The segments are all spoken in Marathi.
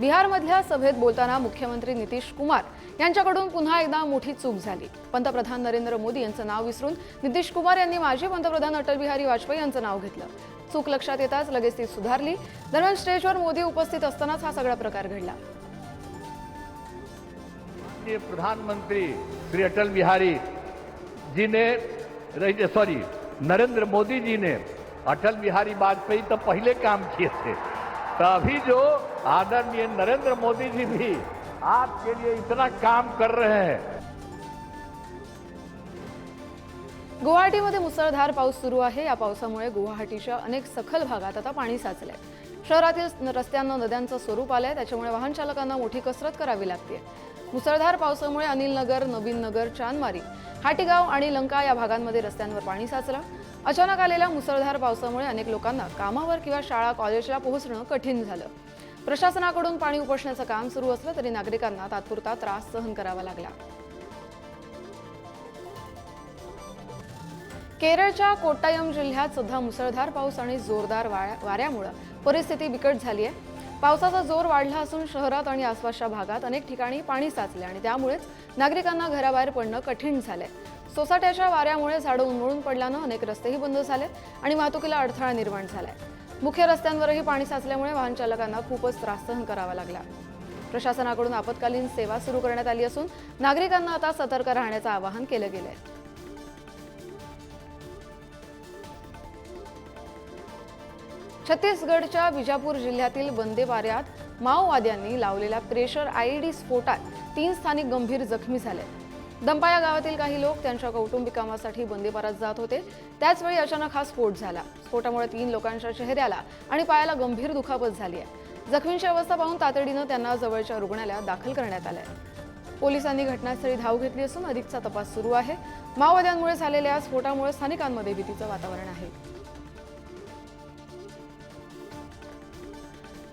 बिहारमधल्या सभेत बोलताना मुख्यमंत्री नितीश कुमार यांच्याकडून पुन्हा एकदा मोठी चूक झाली. पंतप्रधान नरेंद्र मोदी यांचं नाव विसरून नितीश कुमार यांनी माजी पंतप्रधान अटल बिहारी वाजपेयी यांचं नाव घेतलं. चूक लक्षात येताच लगेच ती सुधारली. दरम्यान स्टेजवर मोदी उपस्थित असतानाच हा सगळा प्रकार घडला. प्रधानमंत्री श्री अटल बिहारी जी ने सॉरी नरेंद्र मोदी जी ने अटल बिहारी वाजपेयी तो पहले काम किए थे. तो अभी जो आदरणीय नरेंद्र मोदी जी भी आपके लिए इतना काम कर रहे हैं। गुवाहाटीमध्ये मुसळधार पाऊस सुरू आहे. या पावसामुळे गुवाहाटीच्या अनेक सखल भागात आता पाणी साचले शहरातील रस्त्यांना नद्यांचं स्वरूप आलंय. त्याच्यामुळे वाहन चालकांना मोठी कसरत करावी लागते. मुसळधार पावसामुळे अनिल नगर नवीन नगर चांदमारी हाटीगाव आणि लंका या भागांमध्ये रस्त्यांवर पाणी साचलं. अचानक आलेल्या मुसळधार पावसामुळे अनेक लोकांना कामावर किंवा शाळा कॉलेजला पोहोचणं कठीण झालं. प्रशासनाकडून पाणी उपसण्याचं काम सुरू असलं तरी नागरिकांना तात्पुरता त्रास सहन करावा लागला. केरळच्या कोट्टायम जिल्ह्यात सध्या मुसळधार पाऊस आणि जोरदार वाऱ्या- वाऱ्यामुळं परिस्थिती बिकट झाली आहे पावसाचा जोर वाढला असून शहरात आणि आसपासच्या भागात अनेक ठिकाणी पाणी साचले आणि त्यामुळेच नागरिकांना घराबाहेर पडणं कठीण झालंय. सोसाट्याच्या वाऱ्यामुळे झाडं उन्मळून पडल्यानं अनेक रस्तेही बंद झाले आणि वाहतुकीला अडथळा निर्माण झालाय. मुख्य रस्त्यांवरही पाणी साचल्यामुळे वाहन चालकांना खूपच त्रास सहन करावा लागला. प्रशासनाकडून आपत्कालीन सेवा सुरू करण्यात आली असून नागरिकांना आता सतर्क राहण्याचं आवाहन केलं गेलं आहे छत्तीसगडच्या विजापूर जिल्ह्यातील बंदेवाऱ्यात माओवाद्यांनी लावलेल्या प्रेशर आयईडी स्फोटात तीन स्थानिक गंभीर जखमी झाले. दंपाया गावातील काही लोक त्यांच्या कौटुंबिक कामासाठी बंदेपारात जात होते. त्याचवेळी अचानक हा स्फोट झाला. स्फोटामुळे तीन लोकांच्या चेहऱ्याला आणि पायाला गंभीर दुखापत झाली आहे जखमींची अवस्था पाहून तातडीनं त्यांना जवळच्या रुग्णालयात दाखल करण्यात आलंय. पोलिसांनी घटनास्थळी धाव घेतली असून अधिकचा तपास सुरू आहे. माओवाद्यांमुळे झालेल्या स्फोटामुळे स्थानिकांमध्ये भीतीचं वातावरण आहे.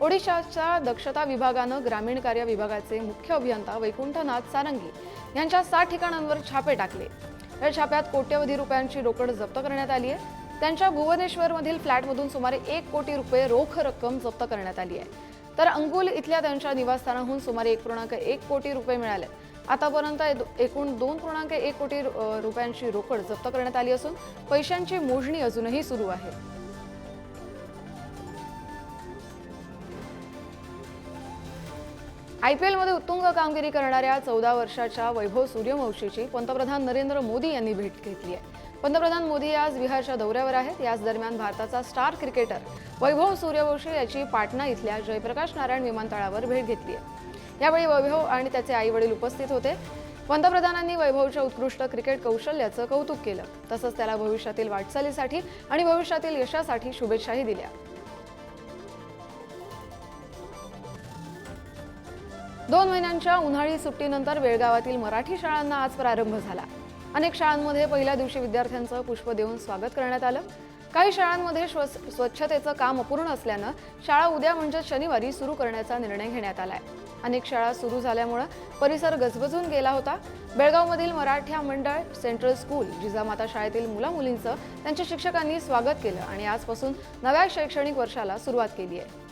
ओडिशाच्या दक्षता विभागानं ग्रामीण कार्य विभागाचे मुख्य अभियंता वैकुंठनाथ सारंगी यांच्या सात ठिकाणांवर छापे टाकले. या छाप्यात कोट्यवधी रुपयांची रोकड जप्त करण्यात आली आहे. त्यांच्या भुवनेश्वरमधील फ्लॅटमधून सुमारे एक कोटी रुपये रोख रक्कम जप्त करण्यात आली आहे. तर अंगुल इथल्या त्यांच्या निवासस्थानाहून सुमारे एक पूर्णांक एक कोटी रुपये मिळाले. आतापर्यंत एकूण दोन पूर्णांक एक कोटी रुपयांची रोकड जप्त करण्यात आली असून पैशांची मोजणी अजूनही सुरू आहे. आय पी एलमध्ये उत्तुंग कामगिरी करणाऱ्या चौदा वर्षाच्या वैभव सूर्यवंशीची पंतप्रधान नरेंद्र मोदी यांनी भेट घेतली आहे. पंतप्रधान मोदी आज बिहारच्या दौऱ्यावर आहेत. याच दरम्यान भारताचा स्टार क्रिकेटर वैभव सूर्यवंशी याची पाटणा इथल्या जयप्रकाश नारायण विमानतळावर भेट घेतली आहे. यावेळी वैभव आणि त्याचे आई वडील उपस्थित होते. पंतप्रधानांनी वैभवच्या उत्कृष्ट क्रिकेट कौशल्याचं कौतुक केलं. तसंच त्याला भविष्यातील वाटचालीसाठी आणि भविष्यातील यशासाठी शुभेच्छाही दिल्या. दोन महिन्यांच्या उन्हाळी सुट्टीनंतर बेळगावातील मराठी शाळांना आज प्रारंभ झाला. अनेक शाळांमध्ये पहिल्या दिवशी विद्यार्थ्यांचं पुष्प देऊन स्वागत करण्यात आलं. काही शाळांमध्ये स्वच्छतेचं काम अपूर्ण असल्यानं शाळा उद्या म्हणजे शनिवारी सुरू करण्याचा निर्णय घेण्यात आलाय. अनेक शाळा सुरू झाल्यामुळं परिसर गजबजून गेला होता. बेळगावमधील मराठ्या मंडळ सेंट्रल स्कूल जिजामाता शाळेतील मुला मुलींचं त्यांच्या शिक्षकांनी स्वागत केलं आणि आजपासून नव्या शैक्षणिक वर्षाला सुरुवात केली आहे.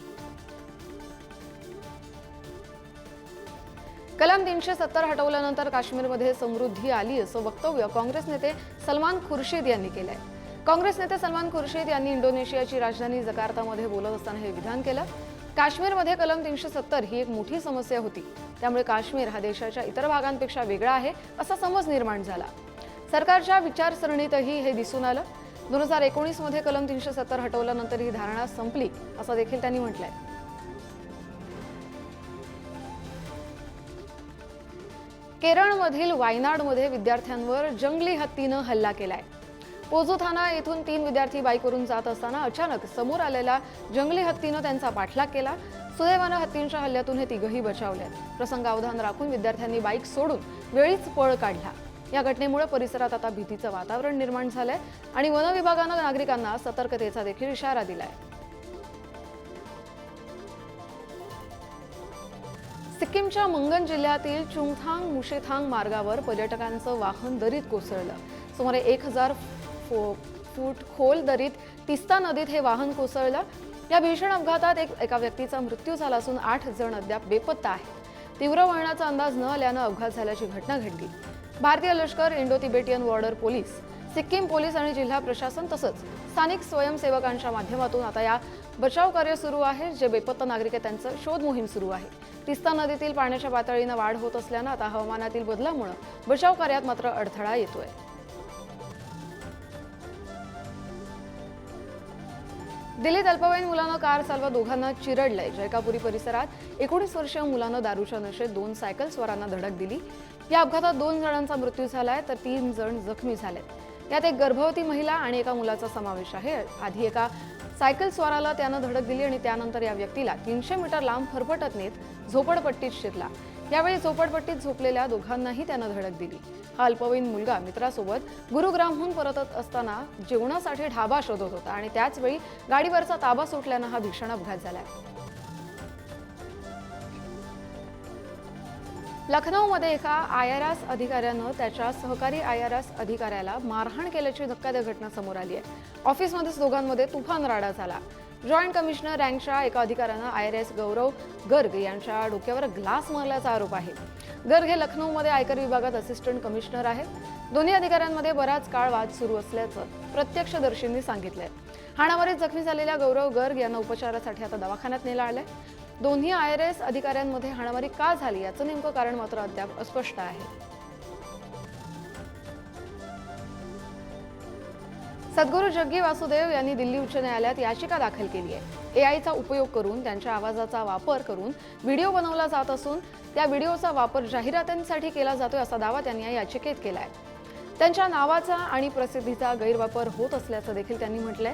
कलम तीनशे सत्तर हटवल्यानंतर काश्मीरमध्ये समृद्धी आली असं वक्तव्य काँग्रेस नेते सलमान खुर्शीद यांनी केलंय. काँग्रेस नेते सलमान खुर्शीद यांनी इंडोनेशियाची राजधानी जकार्तामध्ये बोलत असताना हे विधान केलं. काश्मीरमध्ये कलम तीनशे सत्तर ही एक मोठी समस्या होती. त्यामुळे काश्मीर हा देशाच्या इतर भागांपेक्षा वेगळा आहे असा समज निर्माण झाला. सरकारच्या विचारसरणीतही हे दिसून आलं. दोन हजार एकोणीसमध्ये कलम तीनशे सत्तर हटवल्यानंतर ही धारणा संपली असं देखील त्यांनी म्हटलंय. केरळमधील वायनाडमध्ये विद्यार्थ्यांवर जंगली हत्तीनं हल्ला केलाय. पोझोथाना येथून तीन विद्यार्थी बाईकवरून जात असताना अचानक समोर आलेल्या जंगली हत्तीनं त्यांचा पाठलाग केला. सुदैवानं हत्तींच्या हल्ल्यातून हे तिघही बचावले प्रसंगावधान राखून विद्यार्थ्यांनी बाईक सोडून वेळीच पळ काढला. या घटनेमुळे परिसरात आता भीतीचं वातावरण निर्माण झालंय आणि वनविभागानं नागरिकांना सतर्कतेचा देखील इशारा दिलाय. सिक्कीमच्या मंगन जिल्ह्यातील चुंगथांग मुशेथांग मार्गावर पर्यटकांचं वाहन दरीत कोसळलं. सुमारे एक हजार फूट खोल दरीत तिस्ता नदीत हे वाहन कोसळलं. या भीषण अपघातात एक एका व्यक्तीचा मृत्यू झाला असून आठ जण अद्याप बेपत्ता आहेत. तीव्र वळणाचा अंदाज न आल्यानं अपघात झाल्याची घटना घडली. भारतीय लष्कर Indo Tibetan border police Sikkim police आणि जिल्हा प्रशासन तसंच स्थानिक स्वयंसेवकांच्या माध्यमातून आता या बचाव कार्य सुरू आहे जे बेपत्ता नागरिक आहेत त्यांचं शोध मोहीम सुरू आहे. तिस्ता नदीतील पाण्याच्या पातळीनं वाढ होत असल्यानं आता हवामानातील बदलामुळे बचाव कार्यात मात्र अडथळा येतोय. दिल्लीत अल्पवयीन मुलानं कार चालवा दोघांना चिरडलंय. जयकापुरी परिसरात एकोणीस वर्षीय मुलानं दारूच्या नशेत दोन सायकल स्वारांना धडक दिली. या अपघातात दोन जणांचा मृत्यू झालाय तर तीन जण जखमी झालेत. यात एक गर्भवती महिला आणि एका मुलाचा समावेश आहे. आधी एका सायकल स्वाराला त्यानं धडक दिली आणि त्यानंतर या व्यक्तीला तीनशे मीटर लांब फरफटत नेत झोपडपट्टीत शिरला. यावेळी झोपडपट्टीत झोपलेल्या दोघांनाही त्यानं धडक दिली. हा अल्पवयीन मुलगा मित्रासोबत गुरुग्रामहून परतत असताना जेवणासाठी ढाबा शोधत होता आणि त्याचवेळी गाडीवरचा ताबा सुटल्यानं हा भीषण अपघात झालाय लखनौमध्ये एका आय आर एस अधिकाऱ्यानं त्याच्या सहकारी आय आर एस अधिकाऱ्याला मारहाण केल्याची धक्कादायक घटना समोर आली आहे. ऑफिसमध्येच दोघांमध्ये तुफान राडा झाला. जॉईंट कमिशनर रँकच्या एका अधिकाऱ्यानं I R S Gaurav Garg यांच्या डोक्यावर ग्लास मारल्याचा आरोप आहे. गर्ग हे लखनौमध्ये आयकर विभागात असिस्टंट कमिशनर आहेत. दोन्ही अधिकाऱ्यांमध्ये बराच काळ वाद सुरू असल्याचं प्रत्यक्षदर्शींनी सांगितलंय. हाणामारीत जखमी झालेल्या गौरव गर्ग यांना उपचारासाठी आता दवाखान्यात नेला आलंय. दोन्ही आय आर एस अधिकाऱ्यांमध्ये हाणामारी का झाली? याचं नेमकं कारण मात्र अद्याप अस्पष्ट आहे. सद्गुरू जग्गी वासुदेव यांनी दिल्ली उच्च न्यायालयात याचिका दाखल केली आहे. एआयचा उपयोग करून त्यांच्या आवाजाचा वापर करून व्हिडिओ बनवला जात असून त्या व्हिडिओचा वापर जाहिरातींसाठी केला जातोय असा दावा त्यांनी या याचिकेत केला आहे त्यांच्या नावाचा आणि प्रसिद्धीचा गैरवापर होत असल्याचं देखील त्यांनी म्हटलंय.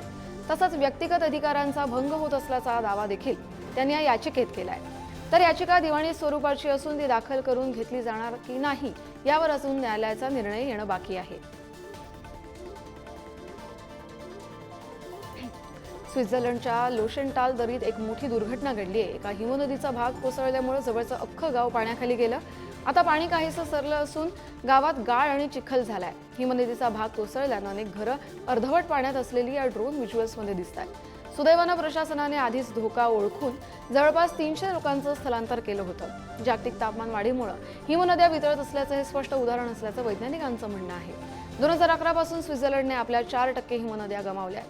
तसंच व्यक्तिगत अधिकारांचा भंग होत असल्याचा दावा देखील त्यांनी या याचिकेत केलाय तर याचिका दिवाणी स्वरूपाची असून ती दाखल करून घेतली जाणार की नाही यावर अजून न्यायालयाचा निर्णय येणं बाकी आहे. स्वित्झर्लंडच्या लोशेंटाल दरीत एक मोठी दुर्घटना घडली आहे. एका हिमनदीचा भाग कोसळल्यामुळे जवळचं अख्खं गाव पाण्याखाली गेलं. आता पाणी काहीसं सरलं असून गावात गाळ आणि चिखल झालाय. हिमनदीचा भाग कोसळल्यानं अनेक घरं अर्धवट पाण्यात असलेली या ड्रोन व्हिज्युअल्समध्ये दिसत आहेत सुदैवानं प्रशासनाने आधीच धोका ओळखून जवळपास तीनशे लोकांचं स्थलांतर केलं होतं. जागतिक तापमान वाढीमुळे हिमनद्या वितळत असल्याचं हे स्पष्ट उदाहरण असल्याचं वैज्ञानिकांचं म्हणणं आहे. दोन हजार अकरा पासून स्वित्झर्लंडने आपल्या चार टक्के हिमनद्या गमावल्या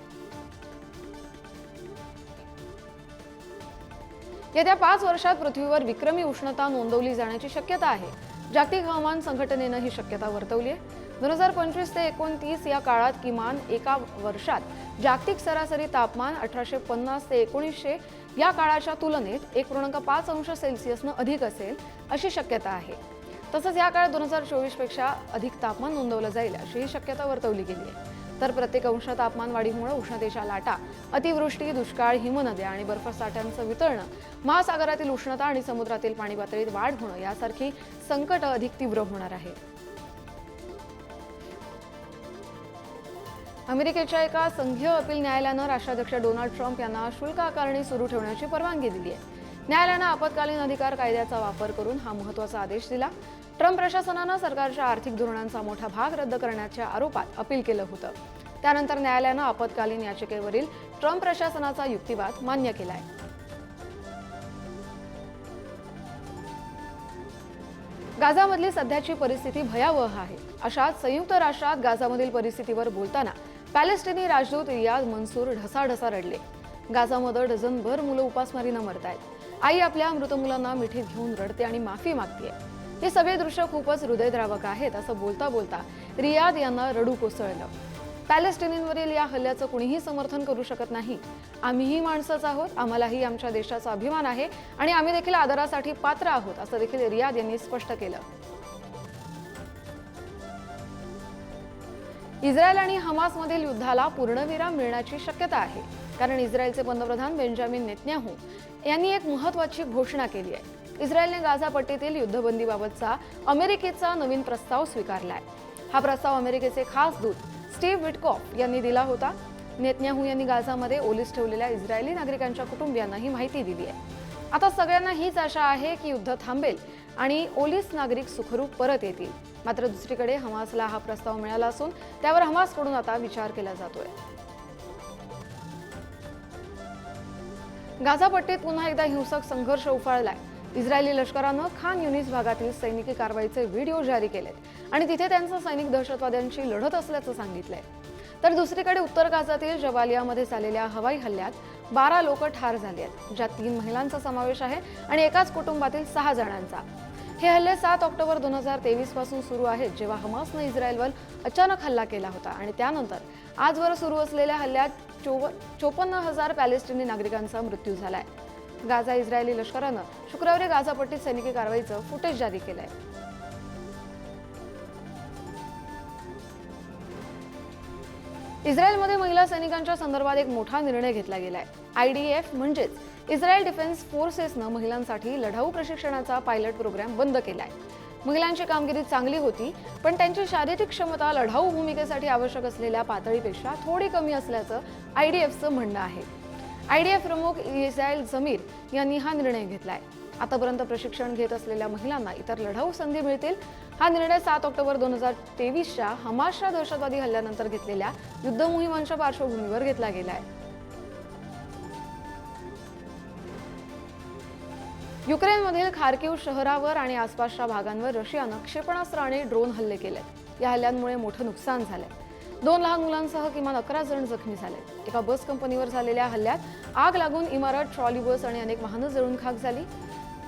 येत्या पाच वर्षात पृथ्वीवर विक्रमी उष्णता नोंदवली जाण्याची शक्यता आहे. जागतिक हवामान संघटनेनं ही शक्यता वर्तवली आहे. दोन हजार पंचवीस ते एकोणतीस या काळात किमान एका वर्षात जागतिक सरासरी तापमान अठराशे पन्नास ते एकोणीसशे या काळाच्या तुलनेत एक पूर्णांक पाच अंश सेल्सिअसनं अधिक असेल अशी शक्यता आहे. तसंच या काळात दोन हजार चोवीसपेक्षा अधिक तापमान नोंदवलं जाईल अशी शक्यता वर्तवली गेली आहे. तर प्रत्येक अंश तापमान वाढीमुळे उष्णतेच्या लाटा अतिवृष्टी दुष्काळ हिमनद्या आणि बर्फसाठ्यांचं वितळणं महासागरातील उष्णता आणि समुद्रातील पाणी पातळीत वाढ होणं यासारखी संकट अधिक तीव्र होणार आहे. अमेरिकेच्या एका संघीय अपील न्यायालयानं राष्ट्राध्यक्ष डोनाल्ड ट्रम्प यांना शुल्क आकारणी सुरू ठेवण्याची परवानगी दिली आहे. न्यायालयानं आपत्कालीन अधिकार कायद्याचा वापर करून हा महत्त्वाचा आदेश दिला. ट्रम्प प्रशासनानं सरकारच्या आर्थिक धोरणांचा मोठा भाग रद्द करण्याच्या आरोपात अपील केलं होतं. त्यानंतर न्यायालयानं आपत्कालीन याचिकेवरील ट्रम्प प्रशासनाचा युक्तिवाद मान्य केलाय गाझामधली सध्याची परिस्थिती भयावह आहे. अशात संयुक्त राष्ट्रात गाझामधील परिस्थितीवर बोलताना पॅलेस्टिनी राजदूत रियाद मनसूर ढसाढसा रडले. गाझामध्ये डझनभर मुलं उपासमारीनं मरतायत. आई आपल्या मृत मुलांना मिठीत घेऊन रडते आणि माफी मागते हे सगळे दृश्य खूपच हृदयद्रावक आहेत असं बोलता बोलता रियाद यांना रडू कोसळलं. पॅलेस्टिनींवरील या हल्ल्याचं कुणीही समर्थन करू शकत नाही. आम्हीही माणसंच आहोत आम्हालाही आमच्या देशाचा अभिमान आहे आणि आम्ही देखील आदरासाठी पात्र आहोत असं देखील रियाद यांनी स्पष्ट केलं. इस्रायल आणि हमासमधील युद्धाला पूर्णविराम मिळण्याची शक्यता आहे. कारण इस्रायलचे पंतप्रधान बेंजामिन नेतन्याहू यांनी एक महत्वाची घोषणा केली आहे. इस्रायलने गाझा पट्टीतील युद्धबंदीबाबतचा अमेरिकेचा नवीन प्रस्ताव स्वीकारला आहे हा प्रस्ताव अमेरिकेचे खास दूत स्टीव्ह विटकॉफ यांनी दिला होता. नेतन्याहू यांनी गाझामध्ये ओलीस ठेवलेल्या इस्रायली नागरिकांच्या कुटुंबियांना ही माहिती दिली आहे. आता सगळ्यांना हीच आशा आहे की युद्ध थांबेल आणि ओलीस नागरिक सुखरूप परत येतील. मात्र दुसरीकडे हमासला हा प्रस्ताव मिळाला असून त्यावर हमासकडून आता विचार केला जातोय. गाझापट्टीत पुन्हा एकदा हिंसक संघर्ष उफाळलाय. इस्रायली लष्करानं खान युनिस भागातील सैनिकी कारवाईचे व्हिडिओ जारी केलेत आणि तिथे त्यांचं सैनिक दहशतवाद्यांशी लढत असल्याचं सांगितलंय. तर दुसरीकडे उत्तर गाझातील जवालियामध्ये झालेल्या हवाई हल्ल्यात बारा लोक ठार झाली आहेत ज्यात तीन महिलांचा समावेश आहे आणि एकाच कुटुंबातील सहा जणांचा. हे हल्ले सात ऑक्टोबर दोन हजार तेवीसपासून सुरू आहेत जेव्हा हमासनं इस्रायलवर अचानक हल्ला केला होता. आणि त्यानंतर आजवर सुरू असलेल्या हल्ल्यात चोव चोपन्न हजार पॅलेस्टिनी नागरिकांचा मृत्यू झालाय. गाझा इस्रायली लष्करानं शुक्रवारी गाझापट्टीत सैनिकी कारवाईचं फुटेज जारी केलंय. इस्रायलमध्ये महिला सैनिकांच्या संदर्भात एक मोठा निर्णय घेतला गेलाय. आयडीएफ म्हणजेच इस्रायल डिफेन्स फोर्सेसनं महिलांसाठी लढाऊ प्रशिक्षणाचा पायलट प्रोग्राम बंद केलाय. महिलांची कामगिरी चांगली होती पण त्यांची शारीरिक क्षमता लढाऊ भूमिकेसाठी आवश्यक असलेल्या पातळीपेक्षा थोडी कमी असल्याचं आय डी एफचं म्हणणं आहे. आय डी एफ प्रमुख इस्रायल जमीर यांनी हा निर्णय घेतलाय. आतापर्यंत प्रशिक्षण घेत असलेल्या महिलांना इतर लढाऊ संधी मिळतील. हा निर्णय सात ऑक्टोबर दोन हजार तेवीसच्या हमासच्या दहशतवादी हल्ल्यानंतर घेतलेल्या युद्ध मोहिमांच्या पार्श्वभूमीवर घेतला गेला आहे युक्रेनमधील खार्किव शहरावर आणि आसपासच्या भागांवर रशियानं क्षेपणास्त्र आणि ड्रोन हल्ले केलेत या हल्ल्यांमुळे मोठं नुकसान झालंय. दोन लहान मुलांसह किमान अकरा जण जखमी झाले. एका बस कंपनीवर झालेल्या हल्ल्यात आग लागून इमारत ट्रॉली बस आणि अनेक वाहनं जळून खाक झाली.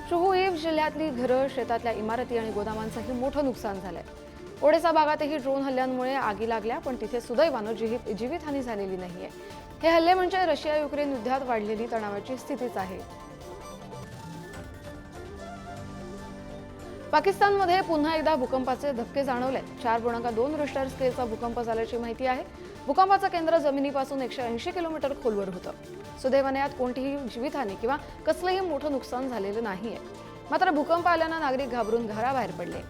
शुहुएव जिल्ह्यातली घरं शेतातल्या इमारती आणि गोदामांचंही मोठं नुकसान झालंय. ओडेसा भागातही ड्रोन हल्ल्यांमुळे आगी लागल्या पण तिथे सुदैवानं जीवित जीवितहानी झालेली नाहीये. हे हल्ले म्हणजे रशिया युक्रेन युद्धात वाढलेली तणावाची स्थितीच आहे. पाकिस्तानमध्ये पुन्हा एकदा भूकंपाचे धक्के जाणवले चार पूर्णांक दोन रिश्टर स्केलचा भूकंप झाल्याची माहिती आहे. भूकंपाचं केंद्र जमिनीपासून एकशे ऐंशी किलोमीटर खोलवर होतं. सुदैवाने यात कोणतीही जीवितहानी किंवा कसलंही मोठं नुकसान झालेलं नाहीये. मात्र भूकंप आल्यानं नागरिक घाबरून घराबाहेर पडले.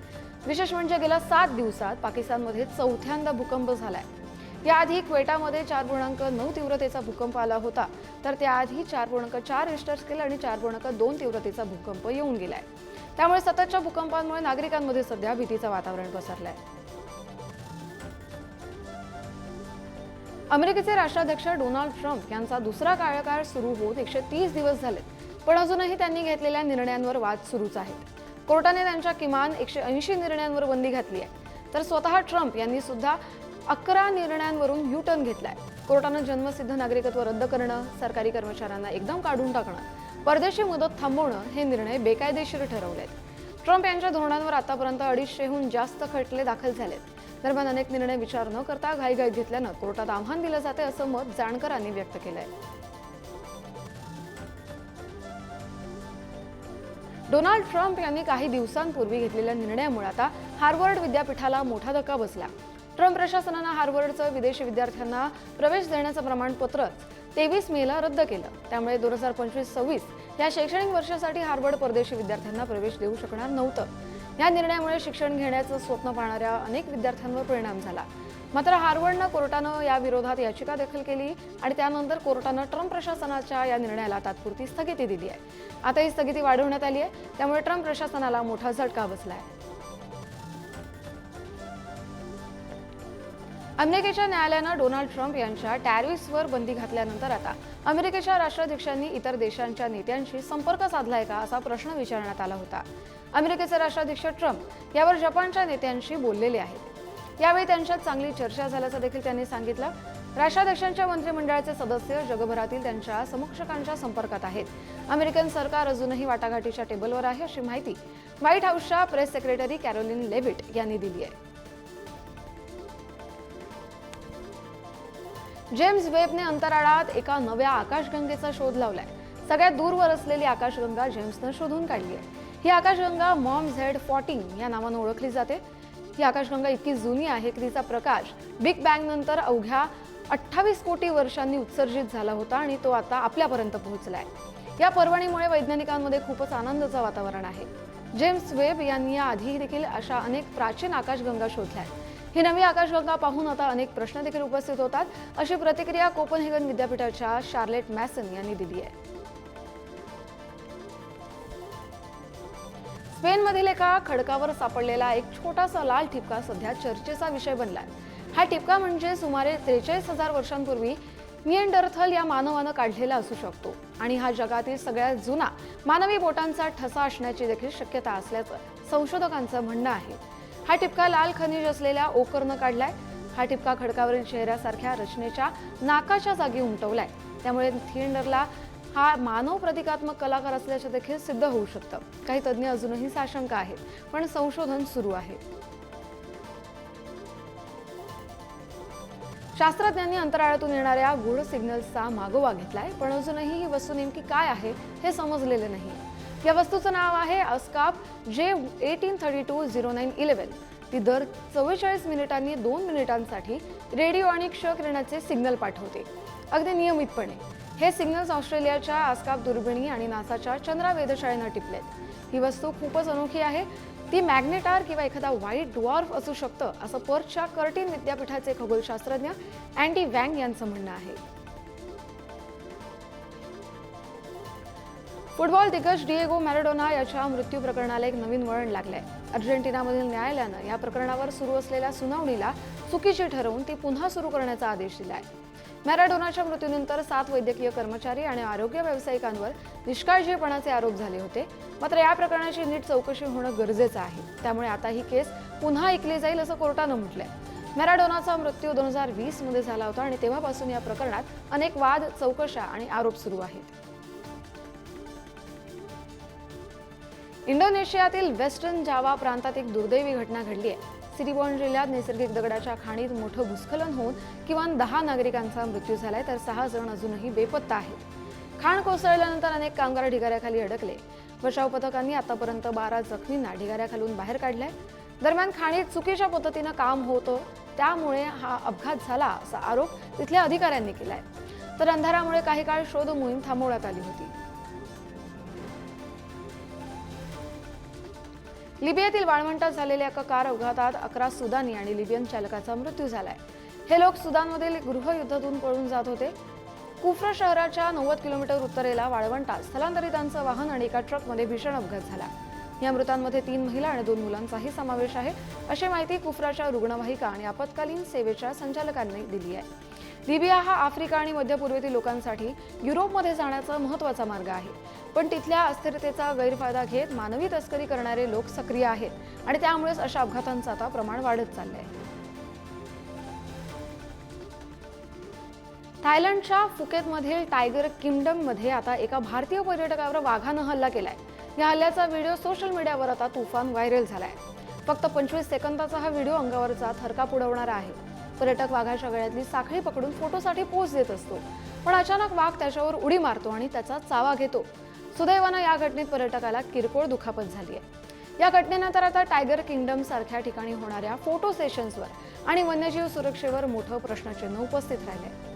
विशेष म्हणजे गेल्या सात दिवसात पाकिस्तानमध्ये चौथ्यांदा भूकंप झालाय. याआधी क्वेटामध्ये चार पूर्णांक नऊ तीव्रतेचा भूकंप आला होता. तर त्याआधी चार पूर्णांक चार रिस्टर स्केल आणि चार पूर्णांक दोन तीव्रतेचा भूकंप येऊन गेलाय. त्यामुळे सततच्या भूकंपांमुळे नागरिकांमध्ये सध्या भीतीचं वातावरण पसरलं आहे अमेरिकेचे राष्ट्राध्यक्ष डोनाल्ड ट्रम्प यांचा दुसरा कार्यकाळ सुरू होत एकशे तीस दिवस झालेत पण अजूनही त्यांनी घेतलेल्या निर्णयांवर वाद सुरूच आहेत. कोर्टाने त्यांच्या किमान एकशे ऐंशी निर्णयांवर बंदी घातली आहे. तर स्वतः ट्रम्प यांनी सुद्धा अकरा निर्णयांवरून यू टर्न घेतलाय. कोर्टानं जन्मसिद्ध नागरिकत्व रद्द करणं सरकारी कर्मचाऱ्यांना एकदम काढून टाकणं परदेशी मुदत थांबवणं हे निर्णय बेकायदेशीर ठरवलेत. ट्रम्प यांच्या धोरणांवर आतापर्यंत अडीचशेहून जास्त खटले दाखल झालेत. दरम्यान अनेक निर्णय विचार न करता घाईघाई घेतल्यानं कोर्टात आव्हान दिलं जाते असं मत जाणकरांनी व्यक्त केलंय. डोनाल्ड ट्रम्प यांनी काही दिवसांपूर्वी घेतलेल्या निर्णयामुळे आता हार्वर्ड विद्यापीठाला मोठा धक्का बसला. ट्रम्प प्रशासनानं हार्वर्डचं विदेशी विद्यार्थ्यांना प्रवेश देण्याचं प्रमाणपत्रच तेवीस मेला रद्द केलं. त्यामुळे दोन हजार पंचवीस सव्वीस या शैक्षणिक वर्षासाठी हार्वर्ड परदेशी विद्यार्थ्यांना प्रवेश देऊ शकणार नव्हतं. या निर्णयामुळे शिक्षण घेण्याचं स्वप्न पाहणाऱ्या अनेक विद्यार्थ्यांवर परिणाम झाला. मात्र हार्वर्डनं कोर्टानं या विरोधात याचिका दाखल केली आणि त्यानंतर कोर्टानं ट्रम्प प्रशासनाच्या या निर्णयाला तात्पुरती स्थगिती दिली आहे. आता ही स्थगिती वाढवण्यात आली आहे त्यामुळे ट्रम्प प्रशासनाला मोठा झटका बसला आहे अमेरिकेच्या न्यायालयानं डोनाल्ड ट्रम्प यांच्या टॅरिफ्सवर बंदी घातल्यानंतर आता अमेरिकेच्या राष्ट्राध्यक्षांनी इतर देशांच्या नेत्यांशी संपर्क साधलाय का असा प्रश्न विचारण्यात आला होता. अमेरिकेचे राष्ट्राध्यक्ष ट्रम्प यावर जपानच्या नेत्यांशी बोललेले आहेत. यावेळी त्यांच्यात चांगली चर्चा झाल्याचं देखील त्यांनी सांगितलं. राष्ट्राध्यक्षांच्या मंत्रिमंडळाचे सदस्य जगभरातील त्यांच्या समक्षकांच्या संपर्कात आहेत. अमेरिकन सरकार अजूनही वाटाघाटीच्या टेबलवर आहे अशी माहिती व्हाईट हाऊसच्या प्रेस सेक्रेटरी कॅरोलिन लेविट यांनी दिली आहे. जेम्स वेबने अंतराळात एका नव्या आकाशगंगेचा शोध लावलाय. सगळ्यात दूरवर असलेली आकाशगंगा जेम्सनं शोधून काढली आहे ही आकाशगंगा मॉम झेड फॉर्टीन या नावानं ओळखली जाते. ही आकाशगंगा इतकी जुनी आहे की तिचा प्रकाश बिग बँग नंतर अवघ्या अठ्ठावीस कोटी वर्षांनी उत्सर्जित झाला होता आणि तो आता आपल्यापर्यंत पोहोचलाय. या पर्वणीमुळे वैज्ञानिकांमध्ये खूपच आनंदाचं वातावरण आहे. जेम्स वेब यांनी या आधी देखील अशा अनेक प्राचीन आकाशगंगा शोधल्या आहेत. ही नवी आकाशगंगा पाहून आता अनेक प्रश्न देखील उपस्थित होतात. अशी प्रतिक्रिया कोपनहेगन विद्यापीठाच्या शार्लेट मॅसन यांनी दिली आहे. स्पेनमधील एका खडकावर सापडलेला एक छोटासा लाल ठिपका सध्या चर्चेचा विषय बनलाय. हा ठिपका म्हणजे सुमारे त्रेचाळीस हजार वर्षांपूर्वी मियंडरथल या मानवानं काढलेला असू शकतो आणि हा जगातील सगळ्यात जुना मानवी बोटांचा ठसा असण्याची देखील शक्यता असल्याचं संशोधकांचं म्हणणं आहे. हा टिपका लाल खनिज असलेल्या ओकरनं काढलाय. हा टिपका खडकावरील चेहऱ्यासारख्या रचनेच्या नाकाच्या जागी उमटवलाय. त्यामुळे थिएंडरला हा मानव प्रतिकात्मक कलाकार असल्याचे देखील सिद्ध होऊ शकतं. काही तज्ज्ञ अजूनही साशंक आहेत पण संशोधन सुरू आहे. शास्त्रज्ञांनी अंतराळातून येणाऱ्या गूढ सिग्नल्सचा मागोवा घेतलाय पण अजूनही ही वस्तू नेमकी काय आहे हे समजलेले नाही. या वस्तूचं नाव आहे अस्काप जे eighteen thirty two zero nine eleven. ती दर चव्वेचाळीस मिनिटांनी दोन मिनिटांसाठी रेडिओ आणि क्ष किरणाचे सिग्नल पाठवते. अगदी नियमितपणे. हे सिग्नल्स ऑस्ट्रेलियाच्या आस्काप दुर्बिणी आणि नासाच्या चंद्रा वेधशाळेनं टिपलेत. ही वस्तू खूपच अनोखी आहे. ती मॅग्नेटार किंवा एखादा व्हाईट डॉर्फ असू शकतं असं पर्थच्या कर्टिन विद्यापीठाचे खगोलशास्त्रज्ञ अँडी वँग यांचं म्हणणं आहे. फुटबॉल दिग्गज डिएगो मॅराडोना याच्या मृत्यू प्रकरणाला एक नवीन वळण लागले अर्जेंटिनामधील न्यायालयानं या प्रकरणावर सुरू असलेल्या सुनावणीला चुकीची ठरवून ती पुन्हा सुरू करण्याचा आदेश दिलाय. मॅराडोनाच्या मृत्यूनंतर सात वैद्यकीय कर्मचारी आणि आरोग्य व्यावसायिकांवर निष्काळजीपणाचे आरोप झाले होते. मात्र या प्रकरणाची नीट चौकशी होणं गरजेचं आहे. त्यामुळे आता ही केस पुन्हा ऐकली जाईल असं कोर्टानं म्हटलंय. मॅराडोनाचा मृत्यू दोन हजार वीसमध्ये झाला होता आणि तेव्हापासून या प्रकरणात अनेक वाद चौकशा आणि आरोप सुरू आहेत. इंडोनेशियातील वेस्टर्न जावा प्रांतात एक दुर्दैवी घटना घडली आहे. सिटीबॉन जिल्ह्यात नैसर्गिक दगडाच्या खाणीत मोठं भूस्खलन होऊन किमान दहा नागरिकांचा मृत्यू झालाय तर सहा जण अजूनही बेपत्ता आहेत. खाण कोसळल्यानंतर अनेक कामगार ढिगाऱ्याखाली अडकले. बचाव पथकांनी आतापर्यंत बारा जखमींना ढिगाऱ्याखालून बाहेर काढलंय. दरम्यान खाणीत चुकीच्या पद्धतीनं काम होतं. त्यामुळे हा अपघात झाला असा आरोप तिथल्या अधिकाऱ्यांनी केलाय. तर अंधारामुळे काही काळ शोध मोहीम थांबवण्यात आली होती. लिबियातील वाळवंटात झालेल्या एका कार अपघातात अकरा सुदानी आणि लिबियन चालकाचा मृत्यू झालाय. हे लोक सुदानमधील गृहयुद्धातून पळून जात होते. कुफ्रा शहराच्या नव्वद किलोमीटर उत्तरेला वाळवंटात स्थलांतरितांचं वाहन आणि एका ट्रकमध्ये भीषण अपघात झाला. या मृतांमध्ये तीन महिला आणि दोन मुलांचाही समावेश आहे अशी माहिती कुफ्राच्या रुग्णवाहिका आणि आपत्कालीन सेवेच्या संचालकांनी दिली आहे. लिबिया हा आफ्रिका आणि मध्यपूर्वेतील लोकांसाठी युरोपमध्ये जाण्याचा महत्त्वाचा मार्ग आहे. पण तिथल्या अस्थिरतेचा गैरफायदा घेत मानवी तस्करी करणारे लोक सक्रिय आहेत आणि त्यामुळेच अशा अपघातांचं आता प्रमाण वाढत चाललंय. थायलंडच्या फुकेतमधील टायगर किंगडममध्ये आता एका भारतीय पर्यटकावर वाघानं हल्ला केलाय. या हल्ल्याचा व्हिडिओ सोशल मीडियावर आता तुफान व्हायरल झालाय. फक्त पंचवीस सेकंदाचा हा व्हिडिओ अंगावरचा थरकाप उडवणारा आहे. पर्यटक वाघाच्या गळ्यातली साखळी पकडून फोटोसाठी पोच देत असतो. पण अचानक वाघ त्याच्यावर उडी मारतो आणि त्याचा चावा घेतो. सुदैवानं या घटनेत पर्यटकाला किरकोळ दुखापत झाली आहे. या घटनेनंतर आता टायगर किंगडम सारख्या ठिकाणी होणाऱ्या फोटो सेशन्सवर आणि वन्यजीव सुरक्षेवर मोठं प्रश्नचिन्ह उपस्थित राहिले.